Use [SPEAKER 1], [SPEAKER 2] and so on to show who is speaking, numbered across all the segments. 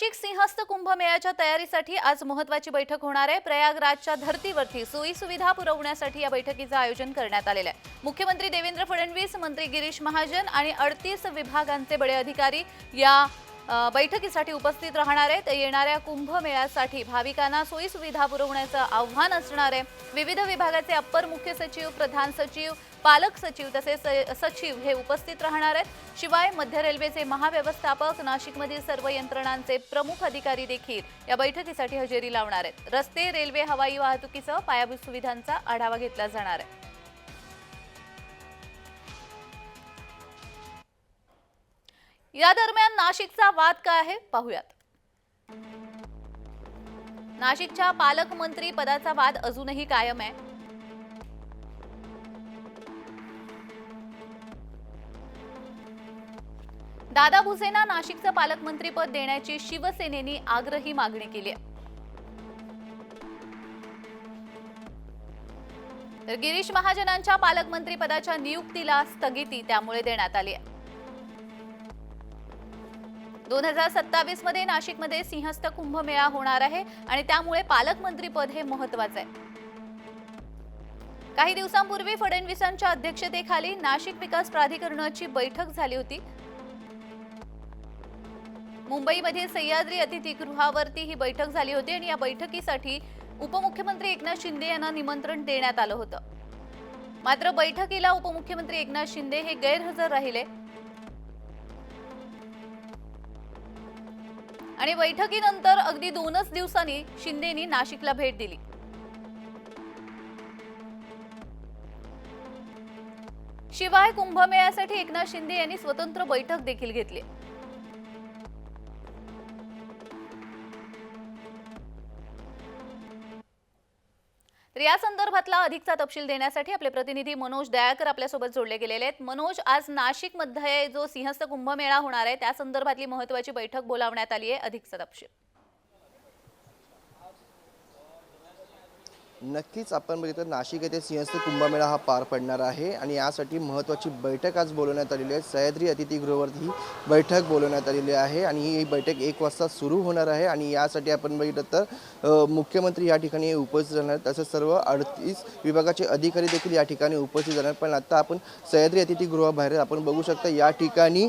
[SPEAKER 1] नाशिक सिंहस्थ कुंभमेळ्याच्या तयारीसाठी आज महत्वाची बैठक होणार आहे. प्रयागराजच्या धर्तीवरती सोयी सुविधा पुरवण्यासाठी या बैठकीचं आयोजन करण्यात आलेलं आहे. मुख्यमंत्री देवेंद्र फडणवीस मंत्री गिरीश महाजन आणि अडतीस विभागांचे बडे अधिकारी या बैठकीसाठी उपस्थित राहणार आहेत. येणाऱ्या कुंभमेळ्यासाठी भाविकांना सोयी सुविधा पुरवण्याचं आव्हान असणार आहे. विविध विभागाचे अप्पर मुख्य सचिव प्रधान सचिव पालक सचिव तसेच स- सचिव हे उपस्थित राहणार आहेत. शिवाय मध्य रेल्वेचे महाव्यवस्थापक नाशिकमधील सर्व यंत्रणांचे प्रमुख अधिकारी देखील या बैठकीसाठी हजेरी लावणार आहेत. रस्ते रेल्वे हवाई वाहतुकीसह पायाभूत सुविधांचा आढावा घेतला जाणार आहे. या दरम्यान नाशिकचा वाद काय आहे पाहूयात. नाशिकच्या पालकमंत्री पदाचा वाद अजूनही कायम आहे. दादा भुसेना नाशिकचं पालकमंत्रीपद देण्याची शिवसेनेनी आग्रही मागणी केली आहे. तर गिरीश महाजनांच्या पालकमंत्रीपदाच्या नियुक्तीला स्थगिती त्यामुळे देण्यात आली आहे. दोन हजार सत्तावीसमध्ये नाशिकमध्ये सिंहस्थ कुंभमेळा होणार आहे आणि त्यामुळे पालकमंत्रीपद हे महत्वाचं आहे. काही दिवसांपूर्वी फडणवीसांच्या अध्यक्षतेखाली नाशिक विकास प्राधिकरणाची बैठक झाली होती. मुंबईमधील सह्याद्री अतिथीगृहावरती ही बैठक झाली होती आणि या बैठकीसाठी उपमुख्यमंत्री एकनाथ शिंदे यांना निमंत्रण देण्यात आलं होतं. मात्र बैठकीला उपमुख्यमंत्री एकनाथ शिंदे हे गैरहजर राहिले. आणि बैठकीनंतर अगदी दोनच दिवसांनी शिंदेनी नाशिकला भेट दिली. शिवाय कुंभमेळ्यासाठी एकनाथ शिंदे यांनी स्वतंत्र बैठक देखील घेतली. तर या संदर्भातला अधिकचा तपशील देण्यासाठी आपले प्रतिनिधी मनोज दयाकर आपल्यासोबत जोडले गेलेले आहेत. मनोज आज नाशिकमध्ये जो सिंहस्थ कुंभमेळा होणार आहे त्या संदर्भातली महत्वाची बैठक बोलावण्यात आली आहे. अधिकचा तपशील.
[SPEAKER 2] नक्कीच आपण बघितलं नाशिक येथे सिंहस्थ कुंभमेळा हा पार पडणार आहे आणि यासाठी महत्त्वाची बैठक आज बोलवण्यात आलेली आहे. सह्याद्री अतिथीगृहावरती ही बैठक बोलवण्यात आलेली आहे आणि ही बैठक एक वाजता सुरू होणार आहे आणि यासाठी आपण बघितलं तर मुख्यमंत्री या ठिकाणी उपस्थित राहणार तसेच सर्व अडतीस विभागाचे अधिकारी देखील या ठिकाणी उपस्थित राहणार पण आता आपण सह्याद्री अतिथीगृहाबाहेर आपण बघू शकता या ठिकाणी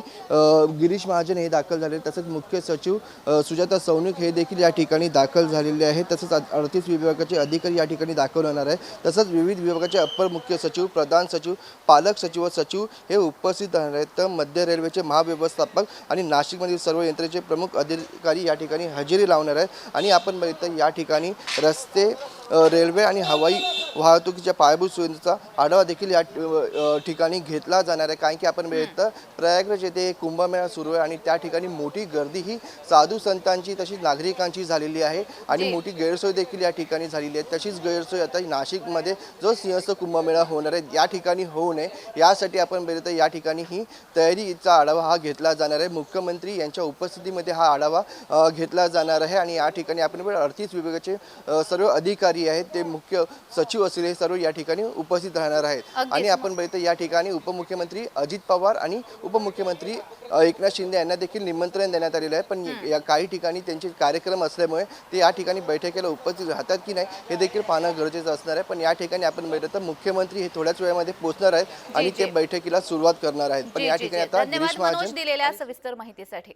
[SPEAKER 2] गिरीश महाजन हे दाखल झाले तसेच मुख्य सचिव सुजाता सौनिक हे देखील या ठिकाणी दाखल झालेले आहेत. तसेच अडतीस विभागाचे अधिकारी या ठिकाणी दाखल होणार आहे. तसंच विविध विभागाचे अप्पर मुख्य सचिव प्रधान सचिव पालक सचिव व सचिव हे उपस्थित राहणार आहेत. तर मध्य रेल्वेचे महाव्यवस्थापक आणि नाशिकमधील सर्व यंत्रणेचे प्रमुख अधिकारी या ठिकाणी हजेरी लावणार आहेत. आणि आपण बघितलं या ठिकाणी रस्ते रेल्वे आणि हवाई वाहतुकीच्या पायाभूत सुविधेचा आढावा देखील या ठिकाणी घेतला जाणार आहे. कारण की आपण बघितलं प्रयागराज येथे कुंभमेळा सुरू आहे आणि त्या ठिकाणी मोठी गर्दी ही साधू संतांची तशीच नागरिकांची झालेली आहे आणि. मोठी गैरसोय देखील या ठिकाणी झालेली आहे. तशीच गैरसोय आता नाशिकमध्ये जो सिंहस्थ कुंभमेळा होणार आहे या ठिकाणी होऊ नये. यासाठी आपण बघितलं या ठिकाणी ही तयारीचा आढावा हा घेतला जाणार आहे. मुख्यमंत्री यांच्या उपस्थितीमध्ये हा आढावा घेतला जाणार आहे. आणि या ठिकाणी आपण अडतीस विभागाचे सर्व अधिकारी आहेत. ते मुख्य सचिव असलेले हे सर्व या ठिकाणी उपस्थित राहणार आहेत. आणि आपण बघितलं या ठिकाणी उपमुख्यमंत्री अजित पवार आणि उपमुख्यमंत्री एकनाथ शिंदे यांना देखील निमंत्रण देण्यात आलेलं आहे पण या काही ठिकाणी त्यांचे कार्यक्रम असल्यामुळे ते या ठिकाणी बैठकीला उपस्थित राहतात की नाही हे देखील पाहणं गरजेचं असणार आहे पण या ठिकाणी आपण बघितलं तर मुख्यमंत्री हे थोड्याच वेळामध्ये पोहोचणार आहेत आणि ते. बैठकीला सुरुवात करणार आहेत पण या ठिकाणी. आता गिरीश महाजन
[SPEAKER 1] दिलेल्या सविस्तर माहितीसाठी